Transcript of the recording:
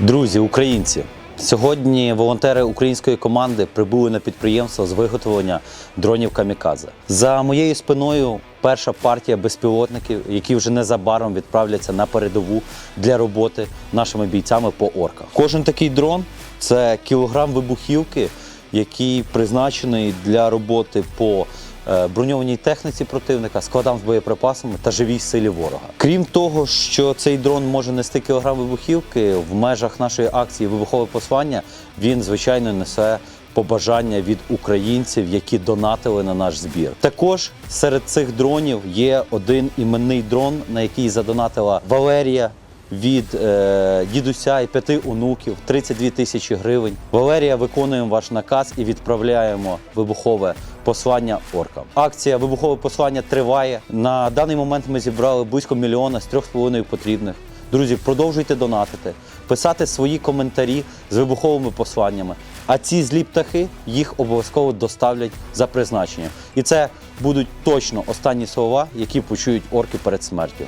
Друзі, українці, сьогодні волонтери української команди прибули на підприємство з виготовлення дронів Камікадзе. За моєю спиною перша партія безпілотників, які вже незабаром відправляться на передову для роботи нашими бійцями по орках. Кожен такий дрон це кілограм вибухівки, який призначений для роботи по броньованій техніці противника, складам з боєприпасами та живій силі ворога. Крім того, що цей дрон може нести кілограм вибухівки в межах нашої акції вибухове послання, він звичайно несе. Побажання від українців, які донатили на наш збір. Також серед цих дронів є один іменний дрон, на який задонатила Валерія від е, дідуся і п'яти онуків 32 тисячі гривень. Валерія, виконуємо ваш наказ і відправляємо вибухове послання оркам. Акція вибухове послання триває. На даний момент ми зібрали близько мільйона з трьох з половиною потрібних. Друзі, продовжуйте донатити, писати свої коментарі з вибуховими посланнями. А ці злі птахи їх обов'язково доставлять за призначенням. І це будуть точно останні слова, які почують орки перед смертю.